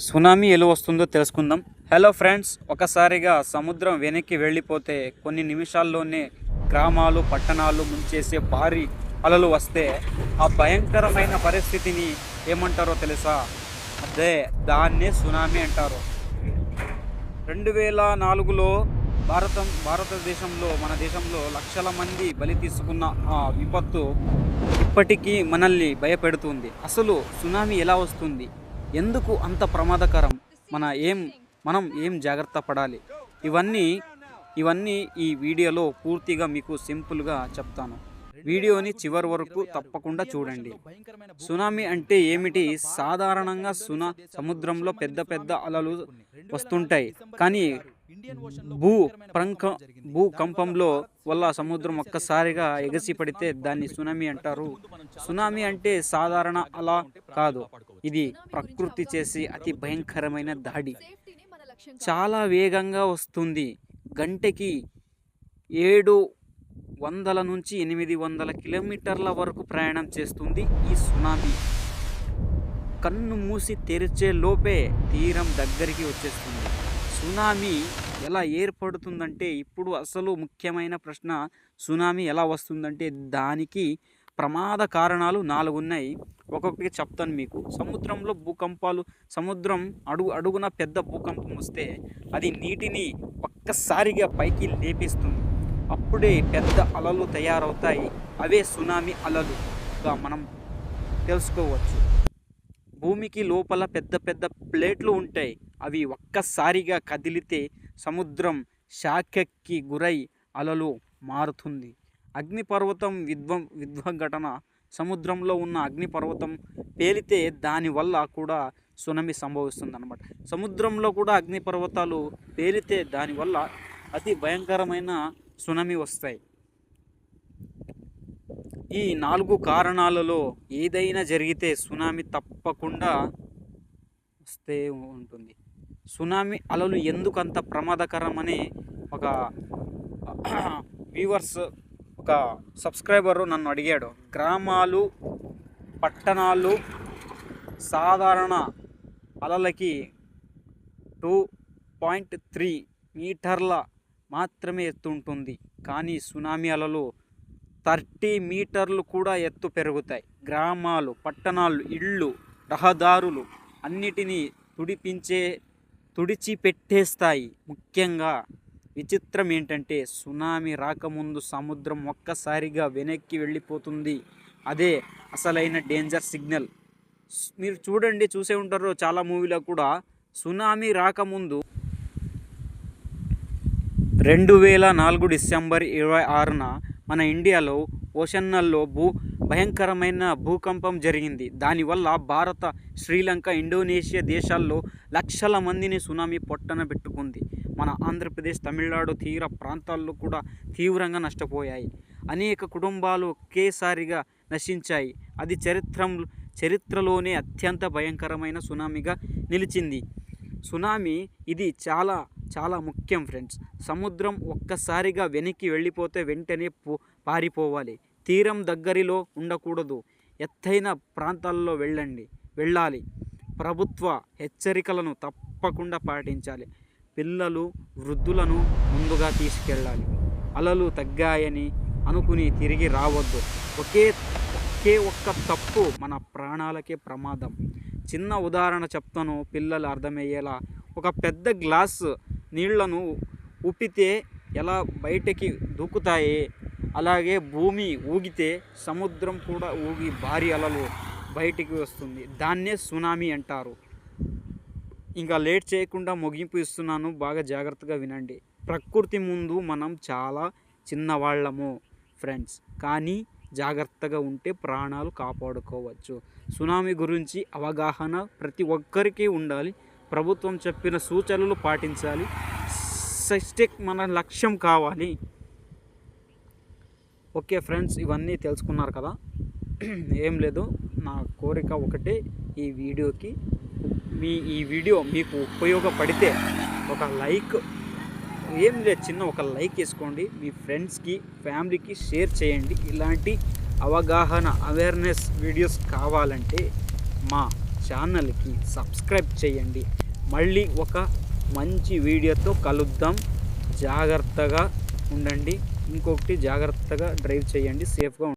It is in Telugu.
సునామీ ఎలా వస్తుందో తెలుసుకుందాం. హలో ఫ్రెండ్స్ ఒకసారిగా సముద్రం వెనక్కి వెళ్ళిపోతే కొన్ని నిమిషాల్లోనే గ్రామాలు పట్టణాలు ముంచేసే భారీ అలలు వస్తే ఆ భయంకరమైన పరిస్థితిని ఏమంటారో తెలుసా? అదే దాన్నే సునామీ అంటారు. రెండు వేల నాలుగులో భారతం భారతదేశంలో మన దేశంలో లక్షల మంది బలి తీసుకున్న ఆ విపత్తు ఇప్పటికీ మనల్ని భయపెడుతుంది. అసలు సునామీ ఎలా వస్తుంది? ఎందుకు అంత ప్రమాదకరం? మన ఏం మనం ఏం జాగ్రత్త పడాలి? ఇవన్నీ ఇవన్నీ ఈ వీడియోలో పూర్తిగా మీకు సింపుల్గా చెప్తాను. వీడియోని చివరి వరకు తప్పకుండా చూడండి. సునామీ అంటే ఏమిటి? సాధారణంగా సునా సముద్రంలో పెద్ద పెద్ద అలలు వస్తుంటాయి. కానీ భూ ప్రంక భూకంపంలో వల్ల సముద్రం ఒక్కసారిగా ఎగసి పడితే దాన్ని సునామీ అంటారు. సునామీ అంటే సాధారణ అలా కాదు. ఇది ప్రకృతి చేసి అతి భయంకరమైన దాడి. చాలా వేగంగా వస్తుంది. గంటకి ఏడు వందల నుంచి ఎనిమిది వందల కిలోమీటర్ల వరకు ప్రయాణం చేస్తుంది ఈ సునామీ. కన్ను మూసి తెరిచే లోపే తీరం దగ్గరికి వచ్చేస్తుంది. సునామీ ఎలా ఏర్పడుతుందంటే ఇప్పుడు అసలు ముఖ్యమైన ప్రశ్న సునామీ ఎలా వస్తుందంటే దానికి ప్రమాద కారణాలు నాలుగు ఉన్నాయి ఒక్కొక్కటి చెప్తాను మీకు. సముద్రంలో భూకంపాలు సముద్రం అడుగు అడుగున పెద్ద భూకంపం వస్తే అది నీటిని ఒక్కసారిగా పైకి లేపిస్తుంది. అప్పుడే పెద్ద అలలు తయారవుతాయి. అవే సునామీ అలలుగా మనం తెలుసుకోవచ్చు. భూమికి లోపల పెద్ద పెద్ద ప్లేట్లు ఉంటాయి. అవి ఒక్కసారిగా కదిలితే సముద్రం శాఖకి గురై అలలు మారుతుంది. అగ్నిపర్వతం విధ్వ విధ్వఘటన సముద్రంలో ఉన్న అగ్నిపర్వతం పేలితే దానివల్ల కూడా సునామీ సంభవిస్తుంది అనమాట సముద్రంలో కూడా అగ్నిపర్వతాలు పేలితే దానివల్ల అతి భయంకరమైన సునామీ వస్తాయి. ఈ నాలుగు కారణాలలో ఏదైనా జరిగితే సునామీ తప్పకుండా వస్తే ఉంటుంది. సునామీ అలలు ఎందుకంత అంత ప్రమాదకరం అని ఒక వ్యూవర్స్ ఒక సబ్స్క్రైబరు నన్ను అడిగాడు గ్రామాలు పట్టణాలు సాధారణ అలలకి టూ పాయింట్ త్రీ మీటర్ల మాత్రమే ఎత్తు ఉంటుంది కానీ సునామీ అలలు థర్టీ మీటర్లు కూడా ఎత్తు పెరుగుతాయి. గ్రామాలు పట్టణాలు ఇళ్ళు రహదారులు అన్నిటినీ తుడిపించే తుడిచిపెట్టేస్తాయి. ముఖ్యంగా విచిత్రం ఏంటంటే సునామీ రాకముందు సముద్రం ఒక్కసారిగా వెనక్కి వెళ్ళిపోతుంది. అదే అసలైన డేంజర్ సిగ్నల్. మీరు చూడండి చూసే ఉంటారు చాలా మూవీలో కూడా. సునామీ రాకముందు రెండు వేల నాలుగు డిసెంబర్ ఇరవై ఆరున మన ఇండియాలో ఓషన్నల్లో భూ భయంకరమైన భూకంపం జరిగింది. దానివల్ల భారత శ్రీలంక ఇండోనేషియా దేశాల్లో లక్షల మందిని సునామీ పొట్టన పెట్టుకుంది. మన ఆంధ్రప్రదేశ్ తమిళనాడు తీర ప్రాంతాల్లో కూడా తీవ్రంగా నష్టపోయాయి. అనేక కుటుంబాలు ఒకేసారిగా నశించాయి. అది చరిత్ర చరిత్రలోనే అత్యంత భయంకరమైన సునామీగా నిలిచింది. సునామీ ఇది చాలా చాలా ముఖ్యం ఫ్రెండ్స్. సముద్రం ఒక్కసారిగా వెనక్కి వెళ్ళిపోతే వెంటనే పారిపోవాలి. తీరం దగ్గరిలో ఉండకూడదు. ఎత్తైన ప్రాంతాల్లో వెళ్ళండి. వెళ్ళాలి. ప్రభుత్వ హెచ్చరికలను తప్పకుండా పాటించాలి. పిల్లలు వృద్ధులను ముందుగా తీసుకెళ్ళాలి. అలలు తగ్గాయని అనుకుని తిరిగి రావద్దు. ఒకే ఒకే ఒక్క తప్పు మన ప్రాణాలకే ప్రమాదం. చిన్న ఉదాహరణ చెప్తాను పిల్లలు అర్థమయ్యేలా. ఒక పెద్ద గ్లాస్ నీళ్ళను ఉప్పితే ఎలా బయటకి దూకుతాయి? అలాగే భూమి ఊగితే సముద్రం కూడా ఊగి భారీ అలలు బయటికి వస్తుంది. దాన్నే సునామీ అంటారు. ఇంకా లేట్ చేయకుండా ముగింపు ఇస్తున్నాను. బాగా జాగ్రత్తగా వినండి. ప్రకృతి ముందు మనం చాలా చిన్నవాళ్ళము ఫ్రెండ్స్ కానీ జాగ్రత్తగా ఉంటే ప్రాణాలు కాపాడుకోవచ్చు. సునామీ గురించి అవగాహన ప్రతి ఒక్కరికి ఉండాలి. ప్రభుత్వం చెప్పిన సూచనలు పాటించాలి. సెస్టిక్ మన లక్ష్యం కావాలి. ఓకే ఫ్రెండ్స్ ఇవన్నీ తెలుసుకున్నారు కదా. ఏం లేదు. నా కోరిక ఒకటే ఈ వీడియోకి. మీ ఈ వీడియో మీకు ఉపయోగపడితే ఒక లైక్ ఏం లేదు చిన్న ఒక లైక్ వేసుకోండి. మీ ఫ్రెండ్స్కి ఫ్యామిలీకి షేర్ చేయండి. ఇలాంటి అవగాహన అవేర్నెస్ వీడియోస్ కావాలంటే మా ఛానల్కి సబ్స్క్రైబ్ చేయండి. మళ్ళీ ఒక మంచి వీడియోతో కలుద్దాం. జాగ్రత్తగా ఉండండి. ఇంకొకటి జాగ్రత్తగా డ్రైవ్ చేయండి. సేఫ్గా